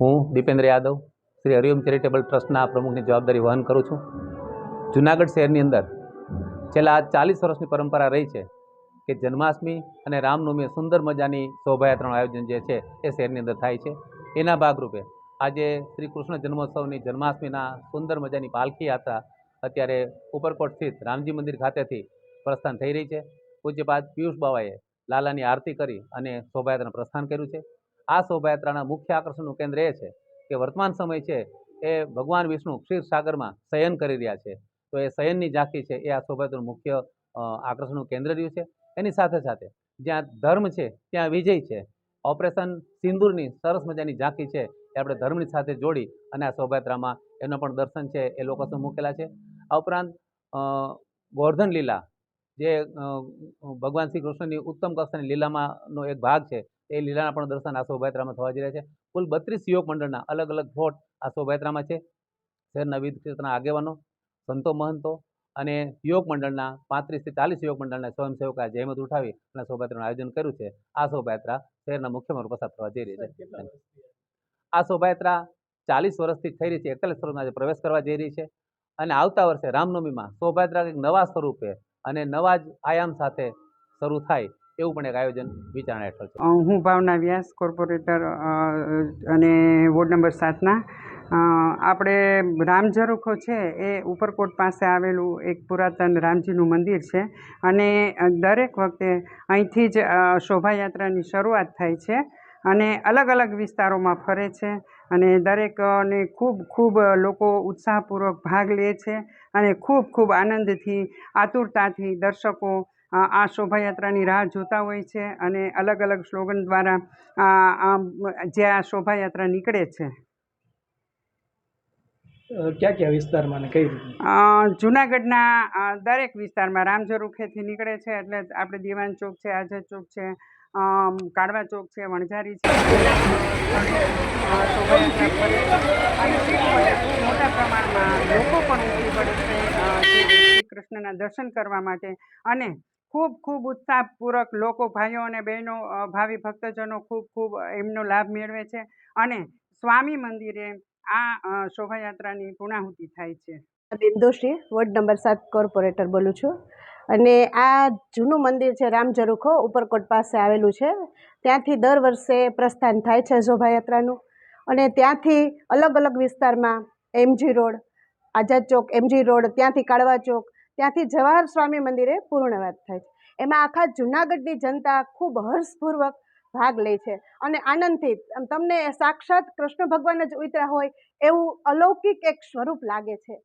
હું દીપેન્દ્ર યાદવ શ્રી હરિઓમ ચેરિટેબલ ટ્રસ્ટના પ્રમુખની જવાબદારી વહન કરું છું. જુનાગઢ શહેરની અંદર છેલ્લા ચાલીસ વર્ષની પરંપરા રહી છે કે જન્માષ્ટમી અને રામનવમી સુંદર મજાની શોભાયાત્રાનું આયોજન જે છે એ શહેરની અંદર થાય છે. એના ભાગરૂપે આજે શ્રી કૃષ્ણ જન્મોત્સવની જન્માષ્ટમીના સુંદર મજાની પાલખી યાત્રા અત્યારે ઉપરકોટ સ્થિત રામજી મંદિર ખાતેથી પ્રસ્થાન થઈ રહી છે. પૂજ્યપાદ પિયુષ બાવાએ લાલાની આરતી કરી અને શોભાયાત્રાનું પ્રસ્થાન કર્યું છે. આ શોભાયાત્રાના મુખ્ય આકર્ષણનું કેન્દ્ર એ છે કે વર્તમાન સમય છે એ ભગવાન વિષ્ણુ ક્ષીરસાગરમાં શયન કરી રહ્યા છે. તો એ શયનની ઝાંખી છે એ આ શોભાયાત્રાનું મુખ્ય આકર્ષણનું કેન્દ્ર રહ્યું છે. એની સાથે સાથે જ્યાં ધર્મ છે ત્યાં વિજય છે. ઓપરેશન સિંદૂરની સરસ મજાની ઝાંખી છે એ આપણે ધર્મની સાથે જોડી અને આ શોભાયાત્રામાં એનો પણ દર્શન છે એ લોકો શું મૂકેલા છે. આ ઉપરાંત ગોર્ધન લીલા જે ભગવાન શ્રી કૃષ્ણની ઉત્તમ કક્ષાની લીલામાંનો એક ભાગ છે એ લીલાના પણ દર્શન આ શોભાયાત્રામાં થવા જઈ રહ્યા છે. કુલ બત્રીસ યુવક મંડળના અલગ અલગ ફોટ આ શોભાયાત્રામાં છે. શહેરના વિવિધ ક્ષેત્રના આગેવાનો સંતો મહંતો અને યુવક મંડળના પાંત્રીસથી ચાલીસ યુવક મંડળના સ્વયંસેવકા જહેમત ઉઠાવી અને શોભાયાત્રાનું આયોજન કર્યું છે. આ શોભાયાત્રા શહેરના મુખ્ય માર્ગ પસાર થવા જઈ રહી છે. આ શોભાયાત્રા ચાલીસ વર્ષથી થઈ રહી છે. એકતાલીસ વર્ષમાં આજે પ્રવેશ કરવા જઈ રહી છે. અને આવતા વર્ષે રામનવમીમાં શોભાયાત્રા એક નવા સ્વરૂપે અને નવા જ આયામ સાથે શરૂ થાય એવું પણ એક આયોજન વિચારણા હેઠળ છે. હું ભાવના વ્યાસ, કોર્પોરેટર અને વોર્ડ નંબર સાતના. આપણે રામઝરૂખો છે એ ઉપરકોટ પાસે આવેલું એક પુરાતન રામજીનું મંદિર છે અને દરેક વખતે અહીંથી જ શોભાયાત્રાની શરૂઆત થાય છે અને અલગ અલગ વિસ્તારોમાં ફરે છે અને દરેકને ખૂબ ખૂબ લોકો ઉત્સાહપૂર્વક ભાગ લે છે અને ખૂબ ખૂબ આનંદથી, આતુરતાથી દર્શકો આ શોભાયાત્રાની રાહ જોતા હોય છે અને અલગ અલગ સ્લોગન દ્વારા જે આ શોભાયાત્રા નીકળે છે. ક્યાં ક્યાં વિસ્તારમાં કઈ રીતે? જુનાગઢના દરેક વિસ્તારમાં રામજરૂખેથી નીકળે છે એટલે આપણે દીવાન ચોક છે આઝાદ ચોક છે કાળવા ચોક છે વણઝારી છે. મોટા પ્રમાણમાં લોકો પણ ઉમટી પડે છે શ્રી કૃષ્ણના દર્શન કરવા માટે. અને ખૂબ ખૂબ ઉત્સાહપૂર્વક લોકો ભાઈઓ અને બહેનો ભાવિ ભક્તજનો ખૂબ ખૂબ એમનો લાભ મેળવે છે અને સ્વામી મંદિરે આ શોભાયાત્રાની પૂર્ણાહુતિ થાય છે. બિંદુશ્રી વોર્ડ નંબર સાત કોર્પોરેટર બોલું છું. અને આ જૂનું મંદિર છે રામઝરૂખો ઉપરકોટ પાસે આવેલું છે. ત્યાંથી દર વર્ષે પ્રસ્થાન થાય છે શોભાયાત્રાનું. અને ત્યાંથી અલગ અલગ વિસ્તારમાં MG road, Azad Chowk, MG road, ત્યાંથી કાળવા ચોક ત્યાંથી જવાહર સ્વામી મંદિરે પૂર્ણવાત થાય છે. એમાં આખા જૂનાગઢની જનતા ખૂબ હર્ષપૂર્વક ભાગ લે છે અને આનંદથી તમને સાક્ષાત કૃષ્ણ ભગવાન જ ઉતર્યા હોય એવું અલૌકિક એક સ્વરૂપ લાગે છે.